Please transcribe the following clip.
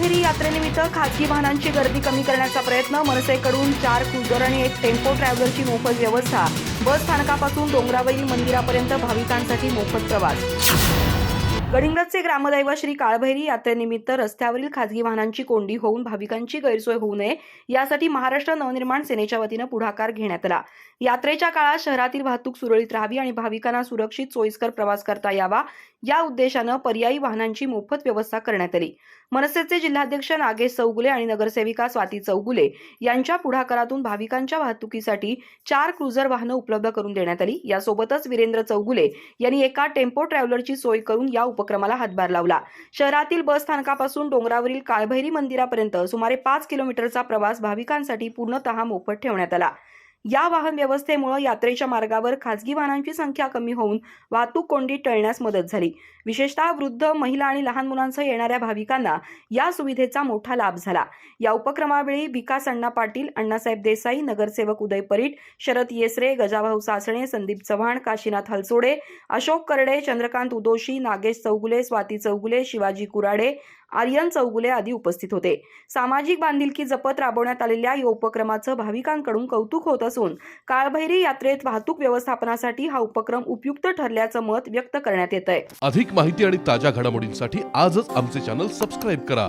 फेरी यात्रेनिमित्त खासगी वाहनांची गर्दी कमी करण्याचा प्रयत्न मनसेकडून चार क्रुझर आणि एक टेम्पो ट्रॅव्हलरची मोफत व्यवस्था. बस स्थानकापासून डोंगरावरील मंदिरापर्यंत भाविकांसाठी मोफत प्रवास. गडिंग्लजचे ग्रामदैव श्री काळभैरी यात्रेनिमित्त रस्त्यावरील खासगी वाहनांची कोंडी होऊन भाविकांची गैरसोय होऊ नये यासाठी महाराष्ट्र नवनिर्माण सेनेच्या वतीनं पुढाकार घेण्यात आला. यात्रेच्या काळात शहरातील वाहतूक सुरळीत राहावी आणि भाविकांना सुरक्षित सोयीस्कर प्रवास करता यावा या उद्देशानं पर्यायी वाहनांची मोफत व्यवस्था करण्यात आली. मनसेचे जिल्हाध्यक्ष नागेश चौगुले आणि नगरसेविका स्वाती चौगुले यांच्या पुढाकारातून भाविकांच्या वाहतुकीसाठी चार क्रुझर वाहनं उपलब्ध करून देण्यात आली. यासोबतच वीरेंद्र चौगुले यांनी एका टेम्पो ट्रॅव्हलरची सोय करून या उप उपक्रमाला हातभार लावला. शहरातील बस स्थानकापासून डोंगरावरील काळभैरी मंदिरापर्यंत सुमारे पाच किलोमीटरचा प्रवास भाविकांसाठी पूर्णतः मोफत ठेवण्यात आला. या वाहन व्यवस्थेमुळे यात्रेच्या मार्गावर खासगी वाहनांची संख्या कमी होऊन वाहतूक कोंडी टळण्यास मदत झाली. विशेषतः वृद्ध महिला आणि लहान मुलांसह येणाऱ्या भाविकांना या सुविधेचा मोठा लाभ झाला. या उपक्रमावेळी विकास अण्णा पाटील अण्णासाहेब देसाई नगरसेवक उदय परीट शरद येसरे गजाभाऊ सासणे संदीप चव्हाण काशीनाथ हलसोडे अशोक करडे चंद्रकांत उदोशी नागेश चौगुले स्वाती चौगुले शिवाजी कुराडे आर्यन चौगुले आदी उपस्थित होते. सामाजिक बांधिलकी जपत राबवण्यात आलेल्या या उपक्रमाचं भाविकांकडून कौतुक होत असून काळभैरी यात्रेत वाहतूक व्यवस्थापनासाठी हा उपक्रम उपयुक्त ठरल्याचं मत व्यक्त करण्यात येत आहे अधिक माहिती आणि ताज्या घडामोडींसाठी आजच आमचे चॅनल सबस्क्राईब करा.